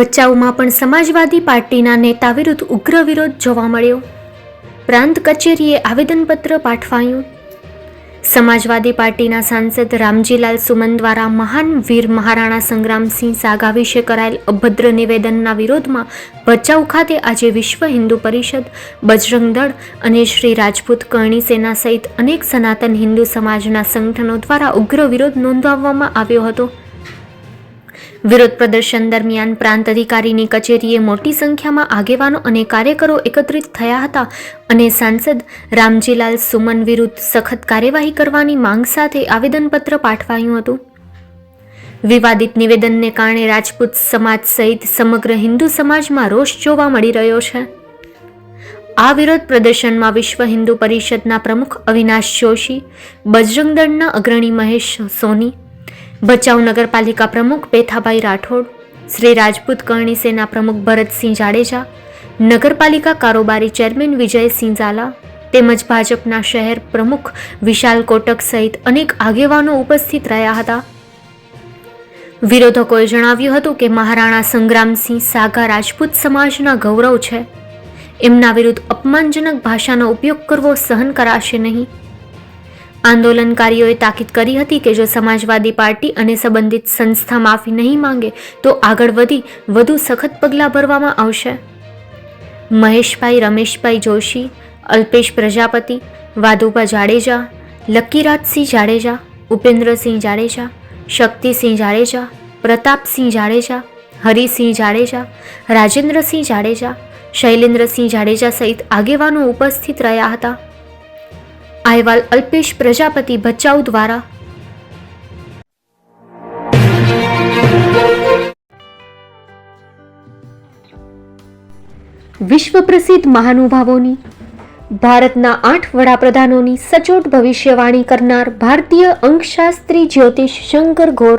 ભચાઉમાં પણ સમાજવાદી પાર્ટીના નેતા વિરુદ્ધ ઉગ્ર વિરોધ જોવા મળ્યો. પ્રાંત કચેરીએ આવેદનપત્ર પાઠવાયું. સમાજવાદી પાર્ટીના સાંસદ રામજીલાલ સુમન દ્વારા મહાન વીર મહારાણા સંગ્રામસિંહ સાગા વિશે કરાયેલ અભદ્ર નિવેદનના વિરોધમાં ભચાઉ ખાતે આજે વિશ્વ હિન્દુ પરિષદ, બજરંગ દળ અને શ્રી રાજપૂત કરણી સેના સહિત અનેક સનાતન હિન્દુ સમાજના સંગઠનો દ્વારા ઉગ્ર વિરોધ નોંધાવવામાં આવ્યો હતો. વિરોધ પ્રદર્શન દરમિયાન પ્રાંત અધિકારીની કચેરીએ મોટી સંખ્યામાં આગેવાનો અને કાર્યકરો એકત્રિત થયા હતા અને સાંસદ રામજીલાલ સુમન વિરુદ્ધ સખત કાર્યવાહી કરવાની માંગ સાથે આવેદનપત્ર પાઠવાયું હતું. વિવાદિત નિવેદનને કારણે રાજપૂત સમાજ સહિત સમગ્ર હિન્દુ સમાજમાં રોષ જોવા મળી રહ્યો છે. આ વિરોધ પ્રદર્શનમાં વિશ્વ હિન્દુ પરિષદના પ્રમુખ અવિનાશ જોશી બજરંગ દળના અગ્રણી મહેશ સોની ભચાઉ નગરપાલિકા પ્રમુખ પેથાભાઈ રાઠોડ, શ્રી રાજપૂત કરણી સેના પ્રમુખ ભરતસિંહ જાડેજા, નગરપાલિકા કારોબારી ચેરમેન વિજયસિંહ ઝાલા તેમજ ભાજપના શહેર પ્રમુખ વિશાલ કોટક સહિત અનેક આગેવાનો ઉપસ્થિત રહ્યા હતા. વિરોધકોએ જણાવ્યું હતું કે મહારાણા સંગ્રામસિંહ સાગા રાજપૂત સમાજના ગૌરવ છે. એમના વિરુદ્ધ અપમાનજનક ભાષાનો ઉપયોગ કરવો સહન કરાશે નહીં. આંદોલનકારીઓએ તાકીદ કરી હતી કે જો સમાજવાદી પાર્ટી અને સંબંધિત સંસ્થા માફી નહીં માંગે, તો આગળ વધી, વધુ સખત પગલાં ભરવામાં આવશે. મહેશભાઈ, રમેશભાઈ જોશી, અલ્પેશ પ્રજાપતિ વાદુભા જાડેજા લક્કીરાજસિંહ જાડેજા, ઉપેન્દ્રસિંહ જાડેજા, શક્તિસિંહ જાડેજા, પ્રતાપસિંહ જાડેજા, હરિસિંહ જાડેજા, રાજેન્દ્રસિંહ જાડેજા, શૈલેન્દ્રસિંહ જાડેજા સહિત આગેવાનો ઉપસ્થિત રહ્યા હતા. અહેવાલ અલ્પેશ પ્રજાપતિ ભચાઉ દ્વારા. વિશ્વ પ્રસિદ્ધ મહાનુભાવોની, ભારતના આઠ વડાપ્રધાનોની સચોટ ભવિષ્યવાણી કરનાર ભારતીય અંકશાસ્ત્રી જ્યોતિષ શંકર ઘોર